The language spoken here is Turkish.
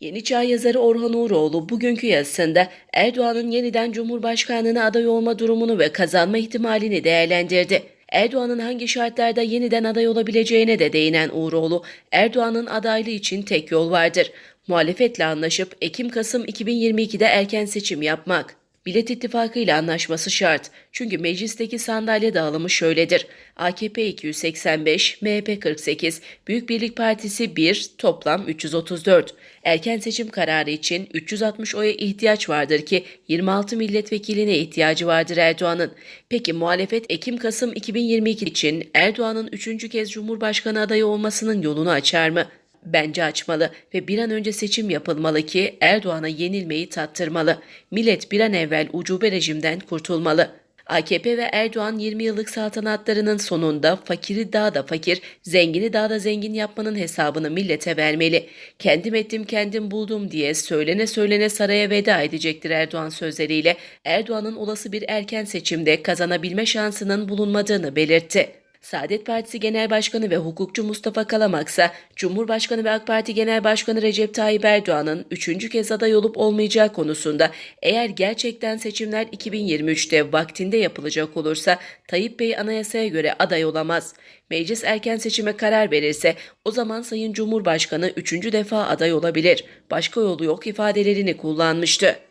Yeni Çağ yazarı Orhan Uğuroğlu bugünkü yazısında Erdoğan'ın yeniden Cumhurbaşkanlığına aday olma durumunu ve kazanma ihtimalini değerlendirdi. Erdoğan'ın hangi şartlarda yeniden aday olabileceğine de değinen Uğuroğlu, Erdoğan'ın adaylığı için tek yol vardır. Muhalefetle anlaşıp Ekim-Kasım 2022'de erken seçim yapmak. Bilet İttifakı ile anlaşması şart. Çünkü meclisteki sandalye dağılımı şöyledir. AKP 285, MHP 48, Büyük Birlik Partisi 1, toplam 334. Erken seçim kararı için 360 oya ihtiyaç vardır ki 26 milletvekiline ihtiyacı vardır Erdoğan'ın. Peki muhalefet Ekim-Kasım 2022 için Erdoğan'ın üçüncü kez Cumhurbaşkanı adayı olmasının yolunu açar mı? Bence açmalı ve bir an önce seçim yapılmalı ki Erdoğan'a yenilmeyi tattırmalı. Millet bir an evvel ucube rejimden kurtulmalı. AKP ve Erdoğan 20 yıllık saltanatlarının sonunda fakiri daha da fakir, zengini daha da zengin yapmanın hesabını millete vermeli. Kendim ettim kendim buldum diye söylene söylene saraya veda edecektir Erdoğan sözleriyle Erdoğan'ın olası bir erken seçimde kazanabilme şansının bulunmadığını belirtti. Saadet Partisi Genel Başkanı ve hukukçu Mustafa Kalamaksa, Cumhurbaşkanı ve AK Parti Genel Başkanı Recep Tayyip Erdoğan'ın üçüncü kez aday olup olmayacağı konusunda eğer gerçekten seçimler 2023'te vaktinde yapılacak olursa Tayyip Bey anayasaya göre aday olamaz. Meclis erken seçime karar verirse o zaman Sayın Cumhurbaşkanı üçüncü defa aday olabilir. Başka yolu yok ifadelerini kullanmıştı.